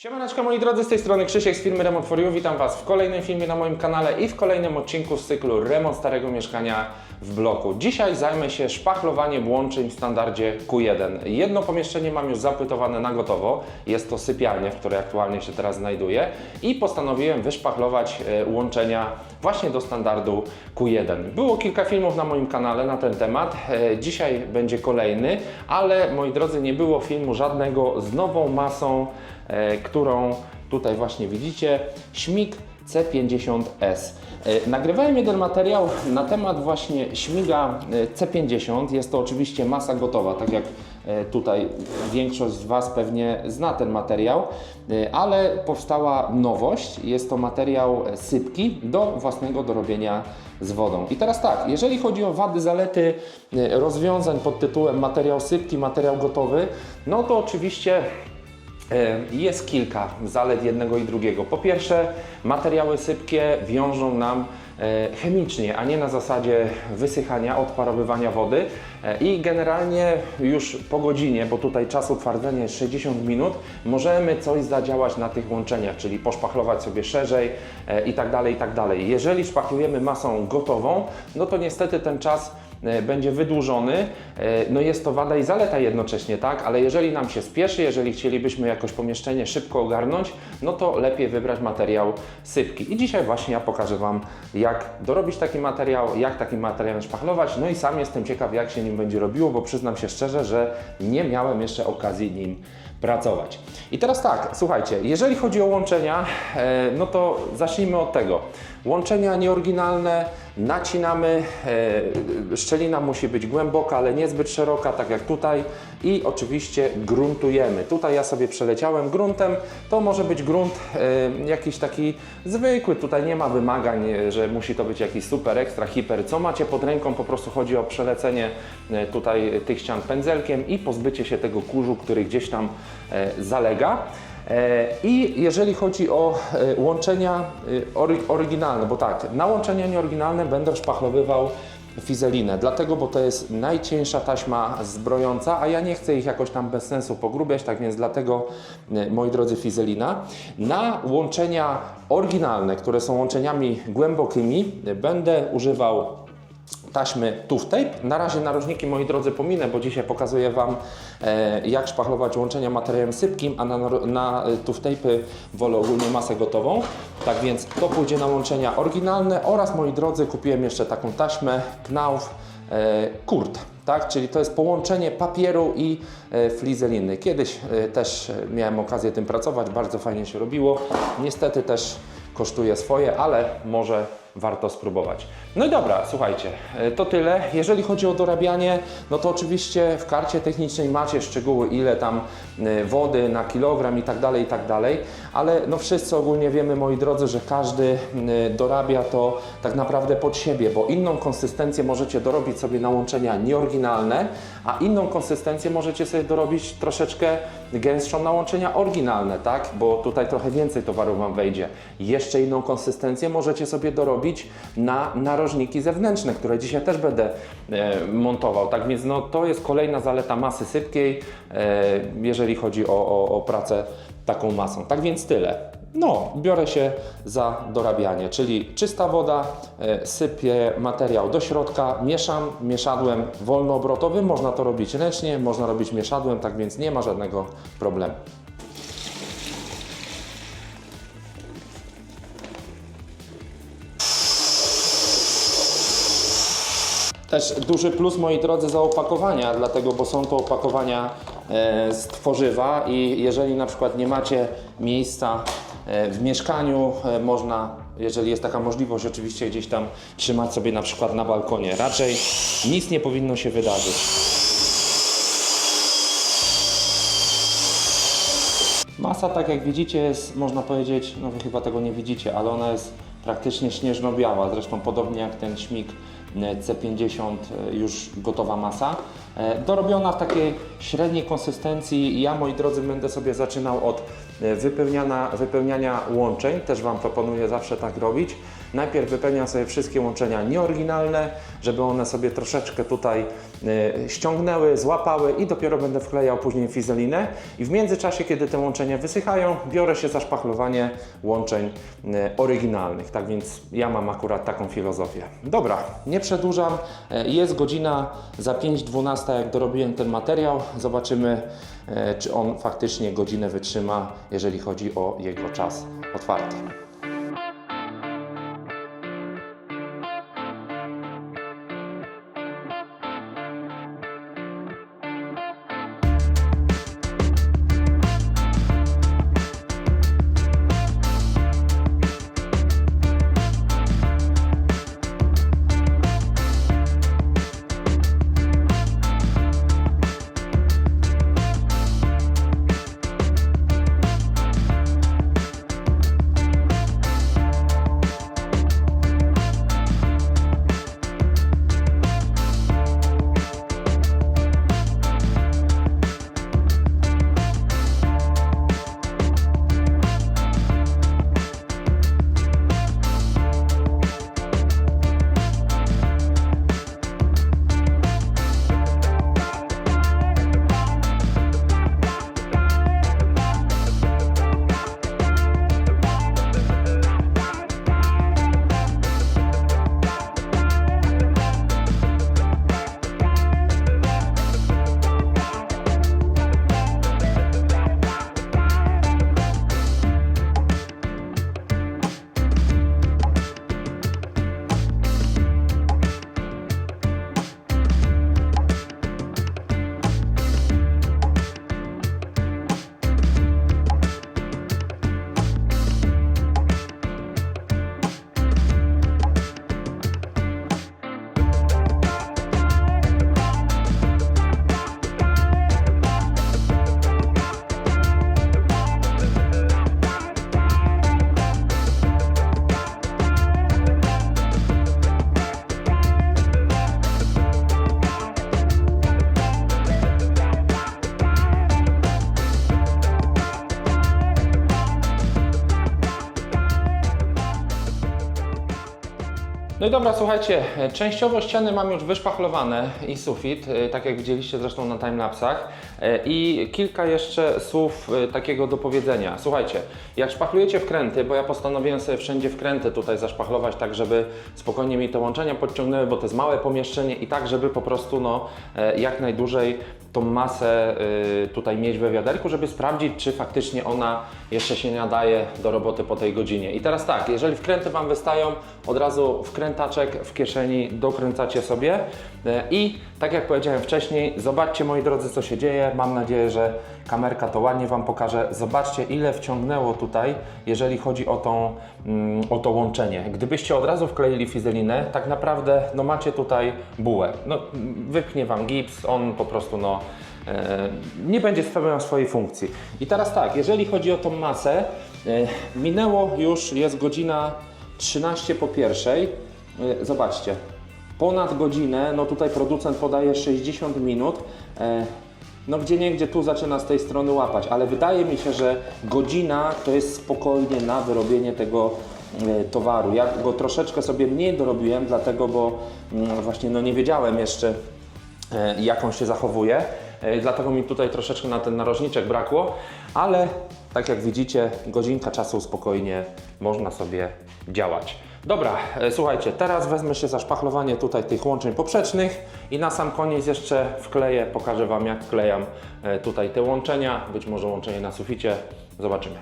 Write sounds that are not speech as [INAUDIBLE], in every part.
Siemaneczko moi drodzy, z tej strony Krzysiek z firmy Remont for. Witam Was w kolejnym filmie na moim kanale i w kolejnym odcinku z cyklu Remont Starego Mieszkania w bloku. Dzisiaj zajmę się szpachlowaniem łączeń w standardzie Q1. Jedno pomieszczenie mam już zapytowane na gotowo, jest to sypialnia, w której aktualnie się teraz znajduję i postanowiłem wyszpachlować e, łączenia właśnie do standardu Q1. Było kilka filmów na moim kanale na ten temat, E, dzisiaj będzie kolejny, ale moi drodzy, nie było filmu żadnego z nową masą którą tutaj właśnie widzicie, śmig C50S. E, Nagrywałem jeden materiał na temat właśnie śmiga e, C50. Jest to oczywiście masa gotowa, tak jak e, tutaj większość z Was pewnie zna ten materiał, e, ale powstała nowość. Jest to materiał e, sypki do własnego dorobienia z wodą. I teraz tak, jeżeli chodzi o wady, zalety e, rozwiązań pod tytułem materiał sypki, materiał gotowy, no to oczywiście E, Jest kilka zalet jednego i drugiego. Po pierwsze, materiały sypkie wiążą nam e, chemicznie, a nie na zasadzie wysychania, odparowywania wody. E, I generalnie już po godzinie, bo tutaj czas utwardzenia jest 60 minut, możemy coś zadziałać na tych łączeniach, czyli poszpachlować sobie szerzej e, i tak dalej, i tak dalej. Jeżeli szpachlujemy masą gotową, no to niestety ten czas będzie wydłużony. E, No jest to wada i zaleta jednocześnie, tak? Ale jeżeli nam się spieszy, jeżeli chcielibyśmy jakoś pomieszczenie szybko ogarnąć, no to lepiej wybrać materiał sypki. I dzisiaj właśnie ja pokażę Wam, jak dorobić taki materiał, jak taki materiał szpachlować. No i sam jestem ciekaw, jak się nim będzie robiło, bo przyznam się szczerze, że nie miałem jeszcze okazji nim pracować. I teraz tak, słuchajcie, jeżeli chodzi o łączenia, e, no to zacznijmy od tego. Łączenia nieoryginalne, nacinamy, e, szczelina musi być głęboka, ale niezbyt szeroka, tak jak tutaj i oczywiście gruntujemy. Tutaj ja sobie przeleciałem gruntem, to może być grunt e, jakiś taki zwykły, tutaj nie ma wymagań, e, że musi to być jakiś super, ekstra, hiper. Co macie pod ręką, po prostu chodzi o przelecenie tutaj tych ścian pędzelkiem i pozbycie się tego kurzu, który gdzieś tam zalega. E, I jeżeli chodzi o e, łączenia e, ory- oryginalne, bo tak, na łączenia nieoryginalne będę szpachlowywał fizelinę, dlatego, bo to jest najcieńsza taśma zbrojąca, a ja nie chcę ich jakoś tam bez sensu pogrubiać, tak więc dlatego, moi drodzy, fizelina. Na łączenia oryginalne, które są łączeniami głębokimi, będę używał taśmy Tooth Tape. Na razie narożniki, moi drodzy, pominę, bo dzisiaj pokazuję Wam, e, jak szpachlować łączenia materiałem sypkim, a na, na e, Tooth Tape'y wolę ogólnie masę gotową. Tak więc to pójdzie na łączenia oryginalne oraz, moi drodzy, kupiłem jeszcze taką taśmę Knauf e, Kurt. Tak, czyli to jest połączenie papieru i flizeliny. Kiedyś też miałem okazję tym pracować, bardzo fajnie się robiło. Niestety też kosztuje swoje, ale może warto spróbować. No i dobra, słuchajcie, e, to tyle. Jeżeli chodzi o dorabianie, no to oczywiście w karcie technicznej macie szczegóły, ile tam e, wody na kilogram i tak dalej, i tak dalej, ale no wszyscy ogólnie wiemy, moi drodzy, że każdy e, dorabia to tak naprawdę pod siebie, bo inną konsystencję możecie dorobić sobie na łączenia nieoryginalne, a inną konsystencję możecie sobie dorobić troszeczkę gęstszą na łączenia oryginalne, tak? Bo tutaj trochę więcej towaru Wam wejdzie. Jeszcze inną konsystencję możecie sobie dorobić na narożniki zewnętrzne, które dzisiaj też będę e, montował. Tak więc no, to jest kolejna zaleta masy sypkiej, e, jeżeli chodzi o, o, o pracę taką masą. Tak więc tyle. No, biorę się za dorabianie, czyli czysta woda, e, sypię materiał do środka, mieszam mieszadłem wolnoobrotowym, można to robić ręcznie, można robić mieszadłem, tak więc nie ma żadnego problemu. Też duży plus, moi drodzy, za opakowania, dlatego, bo są to opakowania e, z tworzywa i jeżeli na przykład nie macie miejsca e, w mieszkaniu, e, można, jeżeli jest taka możliwość, oczywiście gdzieś tam trzymać sobie na przykład na balkonie. Raczej nic nie powinno się wydarzyć. Masa, tak jak widzicie, jest, można powiedzieć, no wy chyba tego nie widzicie, ale ona jest praktycznie śnieżno-biała. Zresztą podobnie jak ten śmig C50 e, już gotowa masa. E, Dorobiona w takiej średniej konsystencji. Ja, moi drodzy, będę sobie zaczynał od e, wypełniania, wypełniania łączeń. Też Wam proponuję zawsze tak robić. Najpierw wypełniam sobie wszystkie łączenia nieoryginalne, żeby one sobie troszeczkę tutaj e, ściągnęły, złapały i dopiero będę wklejał później fizelinę. I w międzyczasie, kiedy te łączenia wysychają, biorę się za szpachlowanie łączeń oryginalnych. Tak więc ja mam akurat taką filozofię. Dobra, nie przedłużam. Jest godzina za 5.12, jak dorobiłem ten materiał. Zobaczymy, e, czy on faktycznie godzinę wytrzyma, jeżeli chodzi o jego czas otwarty. I dobra, słuchajcie, częściowo ściany mam już wyszpachlowane i sufit, e, tak jak widzieliście zresztą na timelapsach. E, I kilka jeszcze słów e, takiego do powiedzenia. Słuchajcie, jak szpachlujecie wkręty, bo ja postanowiłem sobie wszędzie wkręty tutaj zaszpachlować, tak żeby spokojnie mi te łączenia podciągnęły, bo to jest małe pomieszczenie i tak, żeby po prostu no, jak najdłużej tą masę tutaj mieć we wiaderku, żeby sprawdzić, czy faktycznie ona jeszcze się nadaje do roboty po tej godzinie. I teraz tak, jeżeli wkręty Wam wystają, od razu wkrętaczek w kieszeni dokręcacie sobie y, i tak jak powiedziałem wcześniej, zobaczcie moi drodzy, co się dzieje. Mam nadzieję, że kamerka to ładnie Wam pokaże. Zobaczcie, ile wciągnęło tutaj, jeżeli chodzi o, tą, mm, o to łączenie. Gdybyście od razu wkleili fizelinę, tak naprawdę no macie tutaj bułę. No, wypchnie Wam gips, on po prostu no, e, nie będzie spełniał swojej funkcji. I teraz tak, jeżeli chodzi o tą masę, e, minęło już, jest godzina 13 po pierwszej. E, zobaczcie, ponad godzinę, no tutaj producent podaje 60 minut. E, no gdzie nie, gdzie tu zaczyna z tej strony łapać, ale wydaje mi się, że godzina to jest spokojnie na wyrobienie tego e, towaru. Ja go troszeczkę sobie mniej dorobiłem, dlatego, bo mm, właśnie no nie wiedziałem jeszcze jak on się zachowuje. Dlatego mi tutaj troszeczkę na ten narożniczek brakło, ale tak jak widzicie, godzinka czasu spokojnie można sobie działać. Dobra, e, słuchajcie, teraz wezmę się za szpachlowanie tutaj tych łączeń poprzecznych i na sam koniec jeszcze wkleję, pokażę Wam jak wklejam e, tutaj te łączenia, być może łączenie na suficie, zobaczymy.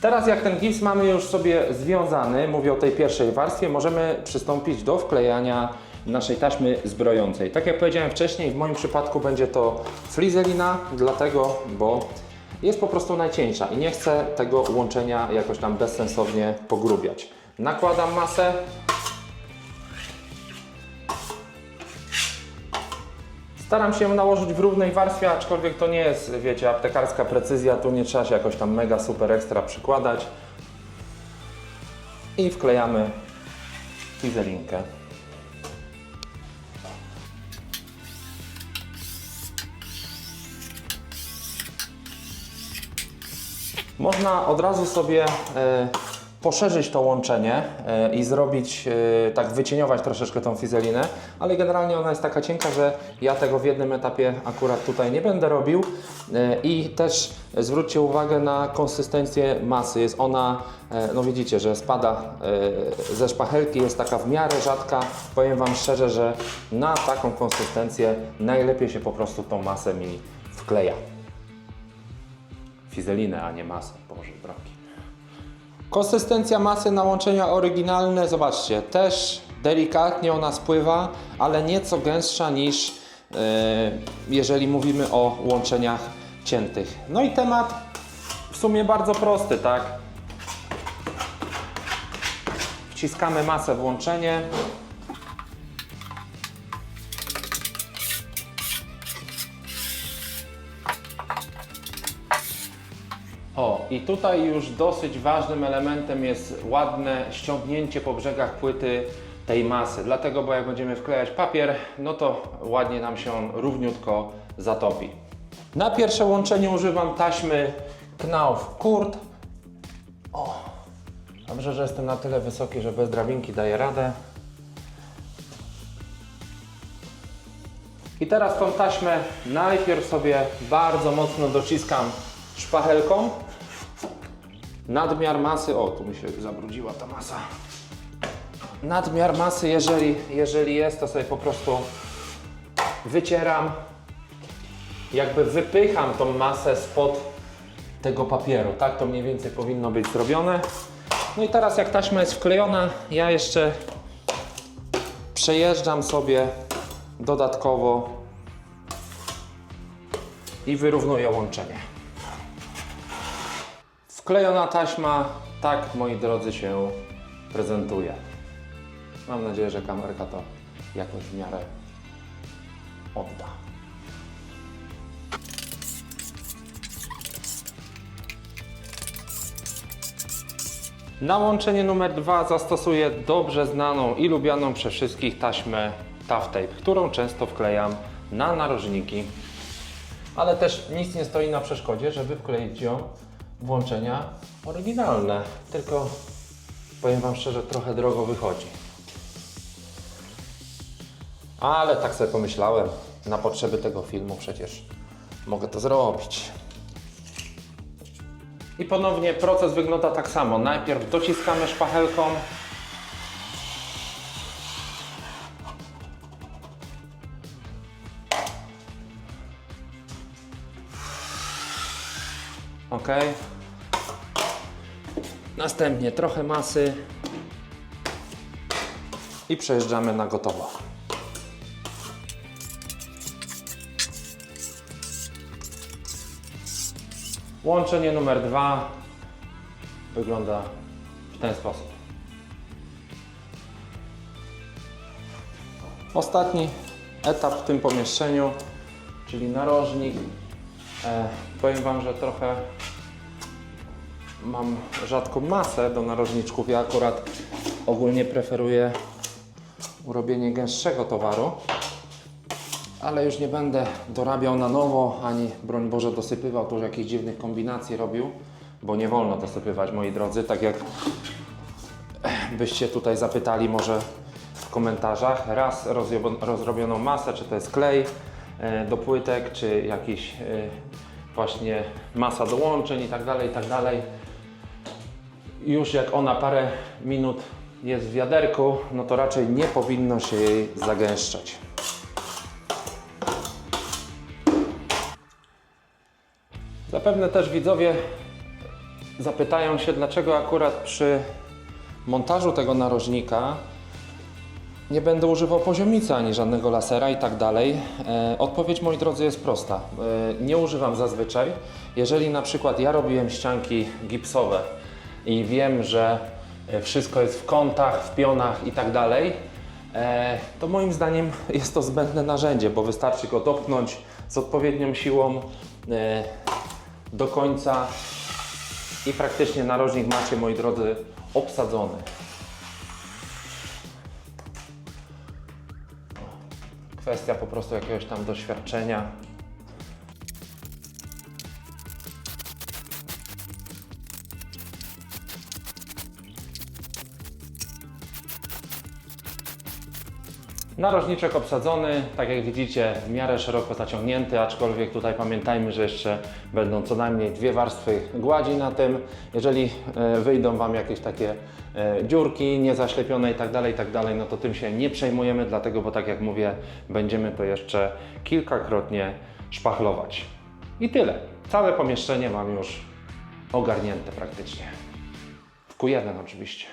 Teraz jak ten gips mamy już sobie związany, mówię o tej pierwszej warstwie, możemy przystąpić do wklejania naszej taśmy zbrojącej. Tak jak powiedziałem wcześniej, w moim przypadku będzie to flizelina, dlatego, bo jest po prostu najcieńsza i nie chcę tego łączenia jakoś tam bezsensownie pogrubiać. Nakładam masę. Staram się nałożyć w równej warstwie, aczkolwiek to nie jest, wiecie, aptekarska precyzja, tu nie trzeba się jakoś tam mega super ekstra przykładać. I wklejamy fizelinkę. Można od razu sobie e, poszerzyć to łączenie e, i zrobić, e, tak wycieniować troszeczkę tą fizelinę, ale generalnie ona jest taka cienka, że ja tego w jednym etapie akurat tutaj nie będę robił E, i też zwróćcie uwagę na konsystencję masy. Jest ona, no widzicie, że spada ze szpachelki, jest taka w miarę rzadka. Powiem Wam szczerze, że na taką konsystencję najlepiej się po prostu tą masę mi wkleja. Fizelinę, a nie masę. Boże, drogi. Konsystencja masy na łączenia oryginalne, zobaczcie, też delikatnie ona spływa, ale nieco gęstsza niż e, jeżeli mówimy o łączeniach ciętych. No i temat w sumie bardzo prosty, tak? Wciskamy masę w łączenie. I tutaj już dosyć ważnym elementem jest ładne ściągnięcie po brzegach płyty tej masy. Dlatego, bo jak będziemy wklejać papier, no to ładnie nam się on równiutko zatopi. Na pierwsze łączenie używam taśmy Knauf Kurt. O, dobrze, że jestem na tyle wysoki, że bez drabinki daję radę. I teraz tą taśmę najpierw sobie bardzo mocno dociskam szpachelką. Nadmiar masy, o tu mi się zabrudziła ta masa. Nadmiar masy, jeżeli, jeżeli jest, to sobie po prostu wycieram. Jakby wypycham tą masę spod tego papieru. Tak to mniej więcej powinno być zrobione. No i teraz jak taśma jest wklejona, ja jeszcze przejeżdżam sobie dodatkowo i wyrównuję łączenie. Wklejona taśma, tak moi drodzy się prezentuje. Mam nadzieję, że kamerka to jakoś w miarę odda. Na łączenie numer dwa zastosuję dobrze znaną i lubianą przez wszystkich taśmę Tough Tape, którą często wklejam na narożniki. Ale też nic nie stoi na przeszkodzie, żeby wkleić ją w łączenia oryginalne. Tylko powiem Wam szczerze, trochę drogo wychodzi. Ale tak sobie pomyślałem, na potrzeby tego filmu przecież mogę to zrobić. I ponownie proces wygląda tak samo. Najpierw dociskamy szpachelką. Ok. Następnie trochę masy i przejeżdżamy na gotowo. Łączenie numer dwa wygląda w ten sposób. Ostatni etap w tym pomieszczeniu, czyli narożnik. E, powiem Wam, że trochę mam rzadką masę do narożniczków. Ja akurat ogólnie preferuję urobienie gęstszego towaru ale już nie będę dorabiał na nowo, ani broń Boże dosypywał tu jakichś dziwnych kombinacji robił, bo nie wolno dosypywać, moi drodzy, tak jak byście tutaj zapytali może w komentarzach, raz rozrobioną masę, czy to jest klej e, do płytek, czy jakiś e, właśnie masa do łączeń i tak dalej, i tak dalej. Już jak ona parę minut jest w wiaderku, no to raczej nie powinno się jej zagęszczać. Zapewne też widzowie zapytają się, dlaczego akurat przy montażu tego narożnika nie będę używał poziomicy ani żadnego lasera i tak dalej. E, Odpowiedź, moi drodzy, jest prosta. E, Nie używam zazwyczaj. Jeżeli na przykład ja robiłem ścianki gipsowe i wiem, że e, wszystko jest w kątach, w pionach i tak dalej, e, to moim zdaniem [LAUGHS] jest to zbędne narzędzie, bo wystarczy go dopchnąć z odpowiednią siłą e, do końca i praktycznie narożnik macie, moi drodzy, obsadzony. Kwestia po prostu jakiegoś tam doświadczenia. Narożniczek obsadzony, tak jak widzicie, w miarę szeroko zaciągnięty, aczkolwiek tutaj pamiętajmy, że jeszcze będą co najmniej dwie warstwy gładzi na tym. Jeżeli e, wyjdą Wam jakieś takie e, dziurki niezaślepione i tak dalej, i tak no to tym się nie przejmujemy, dlatego, bo tak jak mówię, będziemy to jeszcze kilkakrotnie szpachlować. I tyle. Całe pomieszczenie mam już ogarnięte praktycznie. W Q1 oczywiście.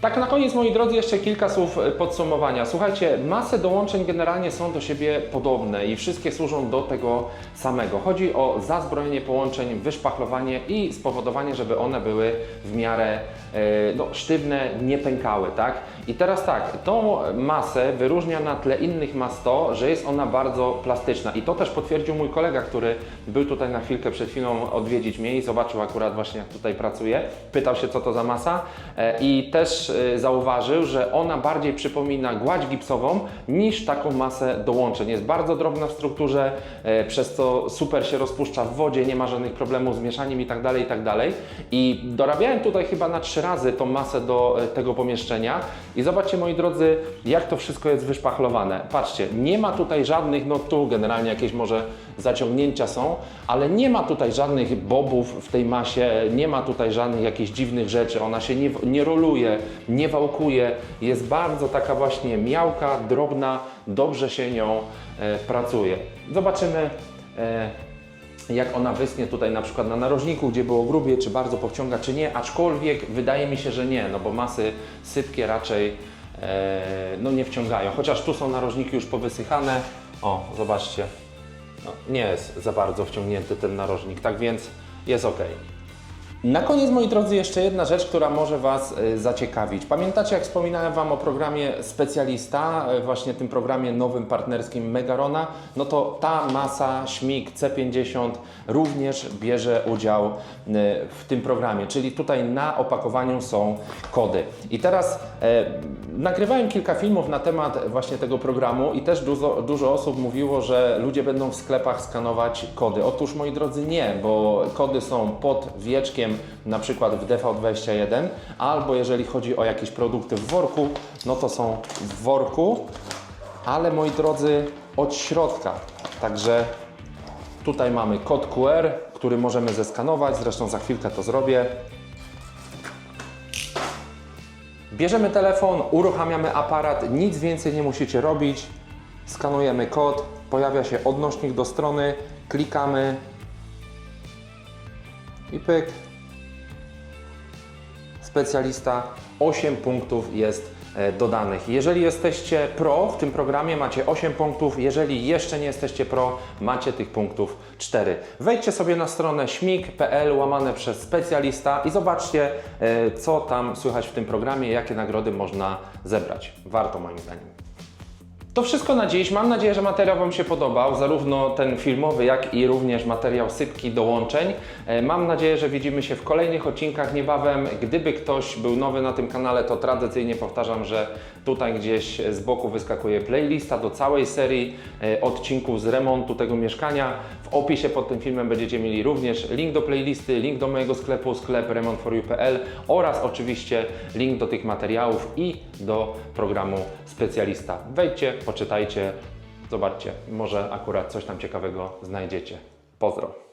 Tak na koniec, moi drodzy, jeszcze kilka słów e, podsumowania. Słuchajcie, masy dołączeń generalnie są do siebie podobne i wszystkie służą do tego samego. Chodzi o zazbrojenie połączeń, wyszpachlowanie i spowodowanie, żeby one były w miarę e, no, sztywne, nie pękały, tak? I teraz tak, tą masę wyróżnia na tle innych mas to, że jest ona bardzo plastyczna i to też potwierdził mój kolega, który był tutaj na chwilkę przed chwilą odwiedzić mnie i zobaczył akurat właśnie jak tutaj pracuję. Pytał się co to za masa e, i też e, zauważył, że ona bardziej przypomina gładź gipsową niż taką masę dołączeń. Jest bardzo drobna w strukturze, e, przez co super się rozpuszcza w wodzie, nie ma żadnych problemów z mieszaniem i tak dalej, i tak. I dorabiałem tutaj chyba na trzy razy tą masę do e, tego pomieszczenia i zobaczcie moi drodzy, jak to wszystko jest wyszpachlowane. Patrzcie, nie ma tutaj żadnych, no tu generalnie jakieś może zaciągnięcia są, ale nie ma tutaj żadnych bobów w tej masie, nie ma tutaj żadnych jakichś dziwnych rzeczy, ona się nie, nie roluje, nie wałkuje, jest bardzo taka właśnie miałka, drobna, dobrze się nią e, pracuje. Zobaczymy e, jak ona wyschnie tutaj na przykład na narożniku, gdzie było grubie, czy bardzo powciąga, czy nie, aczkolwiek wydaje mi się, że nie, no bo masy sypkie raczej e, no nie wciągają, chociaż tu są narożniki już powysychane, o zobaczcie, no, nie jest za bardzo wciągnięty ten narożnik, tak więc jest ok. Na koniec, moi drodzy, jeszcze jedna rzecz, która może Was y, zaciekawić. Pamiętacie, jak wspominałem Wam o programie Specjalista, y, właśnie tym programie nowym partnerskim Megarona? No to ta masa śmig C50 również bierze udział y, w tym programie, czyli tutaj na opakowaniu są kody. I teraz e, nagrywałem kilka filmów na temat właśnie tego programu i też dużo, dużo osób mówiło, że ludzie będą w sklepach skanować kody. Otóż, moi drodzy, nie, bo kody są pod wieczkiem na przykład w DV21, albo jeżeli chodzi o jakieś produkty w worku, no to są w worku, ale moi drodzy, od środka. Także tutaj mamy kod QR, który możemy zeskanować, zresztą za chwilkę to zrobię. Bierzemy telefon, uruchamiamy aparat, nic więcej nie musicie robić. Skanujemy kod, pojawia się odnośnik do strony, klikamy i pyk. Specjalista 8 punktów jest e, dodanych. Jeżeli jesteście pro w tym programie, macie 8 punktów. Jeżeli jeszcze nie jesteście pro, macie tych punktów 4. Wejdźcie sobie na stronę śmig.pl łamane przez specjalista i zobaczcie, e, co tam słychać w tym programie, jakie nagrody można zebrać. Warto moim zdaniem. To wszystko na dziś. Mam nadzieję, że materiał Wam się podobał, zarówno ten filmowy, jak i również materiał sypki dołączeń. E, Mam nadzieję, że widzimy się w kolejnych odcinkach niebawem. Gdyby ktoś był nowy na tym kanale, to tradycyjnie powtarzam, że tutaj gdzieś z boku wyskakuje playlista do całej serii e, odcinków z remontu tego mieszkania. Opisie pod tym filmem będziecie mieli również link do playlisty, link do mojego sklepu, sklep remontforyou.pl oraz oczywiście link do tych materiałów i do programu specjalista. Wejdźcie, poczytajcie, zobaczcie, może akurat coś tam ciekawego znajdziecie. Pozdro.